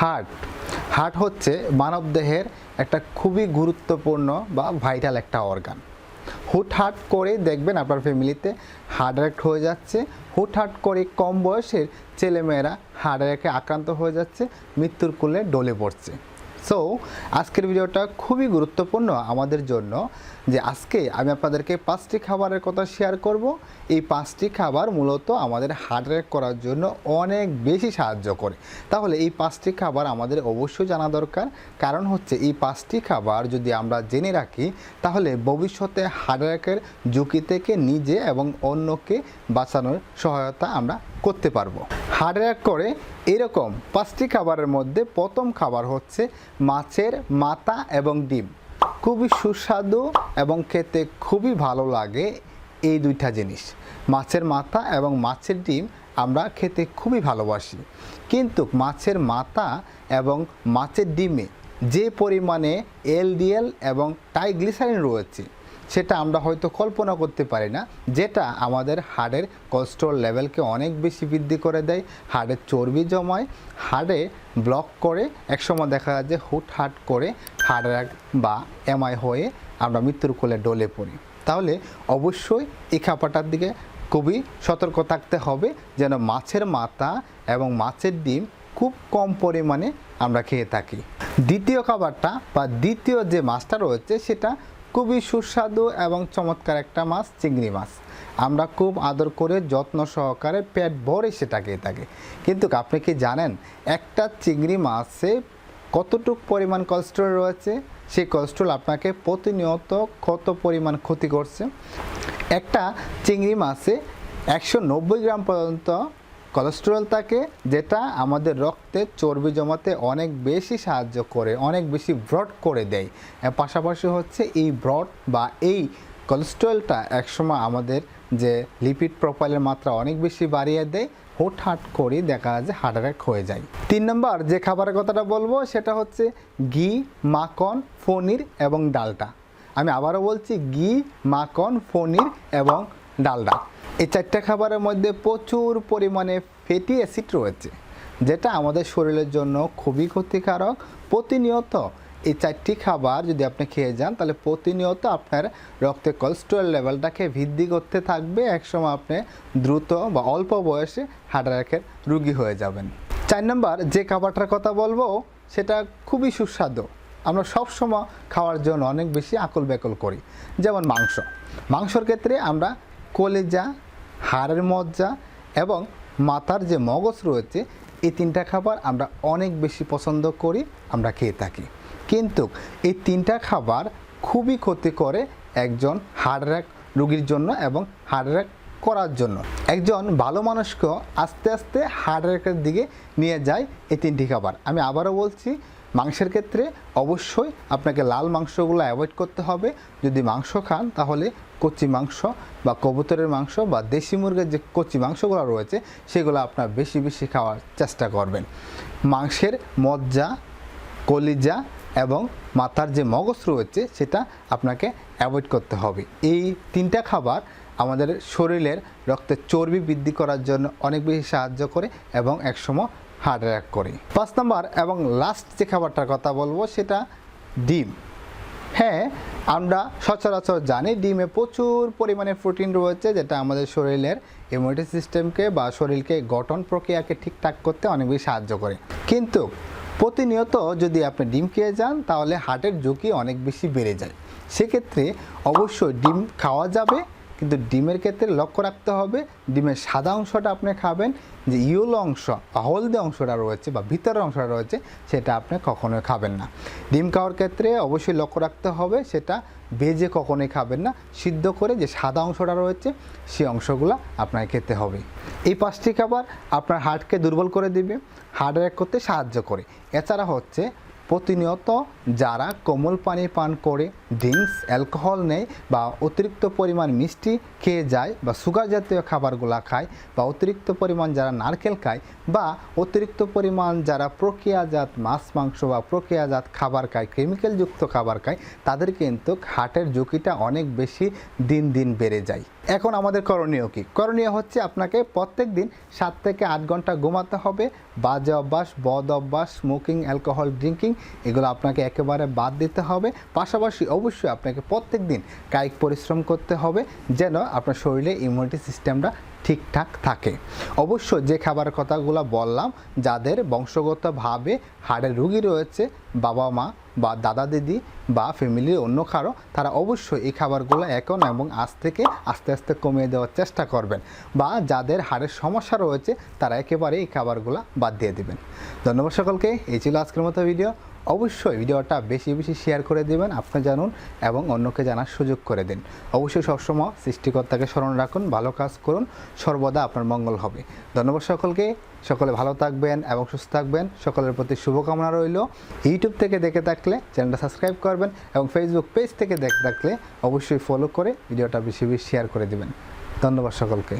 Heart. Heart হচ্ছে মানবদেহের একটা খুবই গুরুত্বপূর্ণ বা ভাইটাল একটা অর্গান। হুট হুটহাট করে দেখবেন আপনার ফ্যামিলিতে হার্ট অ্যাটাক হয়ে যাচ্ছে। হুট হুটহাট করে কম বয়সের ছেলেমেয়েরা হার্ট অ্যাটাকে আক্রান্ত হয়ে যাচ্ছে, মৃত্যুর কোলে ডলে পড়ছে। সো আজকের ভিডিওটা খুবই গুরুত্বপূর্ণ আমাদের জন্য। যে আজকে আমি আপনাদেরকে পাঁচটি খাবারের কথা শেয়ার করব। এই পাঁচটি খাবার মূলত আমাদের হার্ট অ্যাটাক করার জন্য অনেক বেশি সাহায্য করে। তাহলে এই পাঁচটি খাবার আমাদের অবশ্যই জানা দরকার। কারণ হচ্ছে এই পাঁচটি খাবার যদি আমরা জেনে রাখি, তাহলে ভবিষ্যতে হার্ট অ্যাটাকের ঝুঁকি থেকে নিজে এবং অন্যকে বাঁচানোর সহায়তা আমরা করতে পারব। হার্ট অ্যাটাক করে এরকম পাঁচটি খাবারের মধ্যে প্রথম খাবার হচ্ছে মাছের মাথা এবং ডিম। খুবই সুস্বাদু এবং খেতে খুবই ভালো লাগে এই দুইটা জিনিস। মাছের মাথা এবং মাছের ডিম আমরা খেতে খুবই ভালোবাসি। কিন্তু মাছের মাথা এবং মাছের ডিমে যে পরিমাণে এলডিএল এবং টাইগ্লিসারিন রয়েছে, সেটা আমরা হয়তো কল্পনা করতে পারি না, যেটা আমাদের হাড়ের কোলেস্ট্রল লেভেলকে অনেক বেশি বৃদ্ধি করে দেয় হাড়ের চর্বি জমায়, হাড়ে ব্লক করে, একসময় দেখা যায় যে হুটহাট করে হার্ট অ্যাটাক বা এমআই হয়ে আমরা মৃত্যুর কোলে ডলে পড়ি। তাহলে অবশ্যই এই খাবারটার দিকে খুবই সতর্ক থাকতে হবে যেন মাছের মাথা এবং মাছের ডিম খুব কম পরিমাণে আমরা খেয়ে থাকি। দ্বিতীয় খাবারটা বা দ্বিতীয় যে মাছটা রয়েছে সেটা খুবই সুস্বাদু এবং চমৎকার একটা মাছ, চিংড়ি মাছ। আমরা খুব আদর করে যত্ন সহকারে পেট ভরে সেটা খেয়ে থাকি। কিন্তু আপনি কি জানেন, একটা চিংড়ি মাছে কতটুক পরিমাণ কোলেস্ট্রল রয়েছে, সেই কোলেস্ট্রল আপনাকে প্রতিনিয়ত কত পরিমাণ ক্ষতি করছে? একটা চিংড়ি মাছে একশো নব্বই গ্রাম পর্যন্ত কোলেস্টেরল থাকে, যেটা আমাদের রক্তে চর্বি জমাতে অনেক বেশি সাহায্য করে, অনেক বেশি ব্রড করে দেয়। পাশাপাশি হচ্ছে এই ব্রড বা এই কোলেস্টেরলটা একসময় আমাদের যে লিপিড প্রোফাইলের মাত্রা অনেক বেশি বাড়িয়ে দেয়, হুটহাট করে দেখা যায় হার্ট অ্যাটাক হয়ে যায়। তিন নম্বর যে খাবারের কথাটা বলব, সেটা হচ্ছে ঘি, মাখন, পনির এবং ডালটা আমি আবারও বলছি, ঘি, মাখন, পনির এবং ডালডা। এই চারটে খাবারের মধ্যে প্রচুর পরিমাণে ফ্যাটি অ্যাসিড রয়েছে, যেটা আমাদের শরীরের জন্য খুবই ক্ষতিকারক। প্রতিনিয়ত এই চারটি খাবার যদি আপনি খেয়ে যান, তাহলে প্রতিনিয়ত আপনার রক্তে কোলেস্ট্রল লেভেলটাকে বৃদ্ধি করতে থাকবে। একসময় আপনি দ্রুত বা অল্প বয়সে হার্ট অ্যাটাকের রুগী হয়ে যাবেন। চার নম্বর, যে খাবারটার কথা বলব, সেটা খুবই সুস্বাদু। আমরা সব সময় খাওয়ার জন্য অনেক বেশি আকল বেকল করি। যেমন মাংস। মাংসর ক্ষেত্রে আমরা কলেজা, হাড়ের মজ্জা এবং মাথার যে মগজ রয়েছে এই তিনটা খাবার আমরা অনেক বেশি পছন্দ করি, আমরা খেয়ে থাকি। কিন্তু এই তিনটা খাবার খুবই ক্ষতি করে একজন হার্ট অ্যাটাক রোগীর জন্য এবং হার্ট অ্যাটাক করার জন্য। একজন ভালো মানুষকে আস্তে আস্তে হার্ট অ্যাটাকের দিকে নিয়ে যায় এই তিনটি খাবার। আমি আবারও বলছি, মাংসের ক্ষেত্রে অবশ্যই আপনাকে লাল মাংসগুলো অ্যাভয়েড করতে হবে। যদি মাংস খান তাহলে কচি মাংস বা কবুতরের মাংস বা দেশি মুরগির যে কচি মাংসগুলো রয়েছে, সেগুলো আপনার বেশি বেশি খাওয়ার চেষ্টা করবেন। মাংসের মজ্জা, কলিজা এবং মাথার যে মগজ রয়েছে, সেটা আপনাকে অ্যাভয়েড করতে হবে। এই তিনটা খাবার আমাদের শরীরের রক্তের চর্বি বৃদ্ধি করার জন্য অনেক বেশি সাহায্য করে এবং একসময় হার্ট অ্যাটাক করে। পাঁচ নম্বর এবং লাস্ট যে খাবারটার কথা বলব, সেটা ডিম। হ্যাঁ আমরা সচরাচর জানি ডিমে প্রচুর পরিমাণে প্রোটিন রয়েছে যেটা আমাদের শরীরের ইমিউনিটি সিস্টেমকে বা শরীরকে গঠন প্রক্রিয়াকে ঠিকঠাক করতে অনেক বেশি সাহায্য করে। কিন্তু প্রতিনিয়ত যদি আপনি ডিম খেয়ে যান, তাহলে হার্টের ঝুঁকি অনেক বেশি বেড়ে যায়। সেক্ষেত্রে অবশ্যই ডিম খাওয়া যাবে কিন্তু ডিমের ক্ষেত্রে লক্ষ্য রাখতে হবে, ডিমের সাদা অংশটা আপনি খাবেন, যে ইউলো অংশ বা হলদে অংশটা রয়েছে বা ভিতরের অংশটা রয়েছে, সেটা আপনি কখনোই খাবেন না। ডিম খাওয়ার ক্ষেত্রে অবশ্যই লক্ষ্য রাখতে হবে, সেটা ভেজে কখনোই খাবেন না, সিদ্ধ করে যে সাদা অংশটা রয়েছে, সেই অংশগুলো আপনাকে খেতে হবে। এই পাঁচটি খাবার আপনার হার্টকে দুর্বল করে দিবে, হার্ট অ্যাটাক করতে সাহায্য করে। এছাড়া হচ্ছে প্রতিনিয়ত যারা কোমল পানি পান করে, ড্রিঙ্কস, অ্যালকোহল নেয় বা অতিরিক্ত পরিমাণ মিষ্টি খেয়ে যায় বা সুগার জাতীয় খাবারগুলো খায় বা অতিরিক্ত পরিমাণ যারা নারকেল খায় বা অতিরিক্ত পরিমাণ যারা প্রক্রিয়াজাত মাছ, মাংস বা প্রক্রিয়াজাত খাবার খায়, কেমিক্যালযুক্ত খাবার খায়, তাদের কিন্তু হার্টের ঝুঁকিটা অনেক বেশি দিন দিন বেড়ে যায়। এখন আমাদের করণীয় কি? করণীয় হচ্ছে আপনাকে প্রত্যেক দিন সাত থেকে আট ঘণ্টা ঘুমাতে হবে। বাজে অভ্যাস, বদ অভ্যাস স্মোকিং অ্যালকোহল ড্রিঙ্কিং এগুলো আপনাকে একেবারে বাদ দিতে হবে। পাশাপাশি অবশ্যই আপনাকে প্রত্যেক দিন কায়িক পরিশ্রম করতে হবে, যেন আপনার শরীরে ইমিউনিটি সিস্টেমটা ঠিকঠাক থাকে। অবশ্য যে খাবারের কথাগুলো বললাম, যাদের বংশগতভাবে হাড়ের রুগী রয়েছে, বাবা মা বা দাদা দিদি বা ফ্যামিলির অন্য কারও, তারা অবশ্যই এই খাবারগুলো এখন এবং আজ থেকে আস্তে আস্তে কমিয়ে দেওয়ার চেষ্টা করবেন বা যাদের হাড়ের সমস্যা রয়েছে, তারা একেবারে এই খাবারগুলো বাদ দিয়ে দেবেন। ধন্যবাদ সকলকে। এই ছিল আজকের মতো ভিডিও। অবশ্যই ভিডিওটা বেশি বেশি শেয়ার করে দিবেন, আপনি জানুন এবং অন্যকে জানার সুযোগ করে দিন। অবশ্যই সবসময় সৃষ্টিকর্তাকে স্মরণ রাখুন, ভালো কাজ করুন, সর্বদা আপনার মঙ্গল হবে। ধন্যবাদ সকলকে, সকলে ভালো থাকবেন এবং সুস্থ থাকবেন, সকলের প্রতি শুভকামনা রইল। ইউটিউব থেকে দেখে থাকলে চ্যানেলটা সাবস্ক্রাইব করবেন এবং ফেসবুক পেজ থেকে দেখে থাকলে অবশ্যই ফলো করে ভিডিওটা বেশি বেশি শেয়ার করে দেবেন। ধন্যবাদ সকলকে।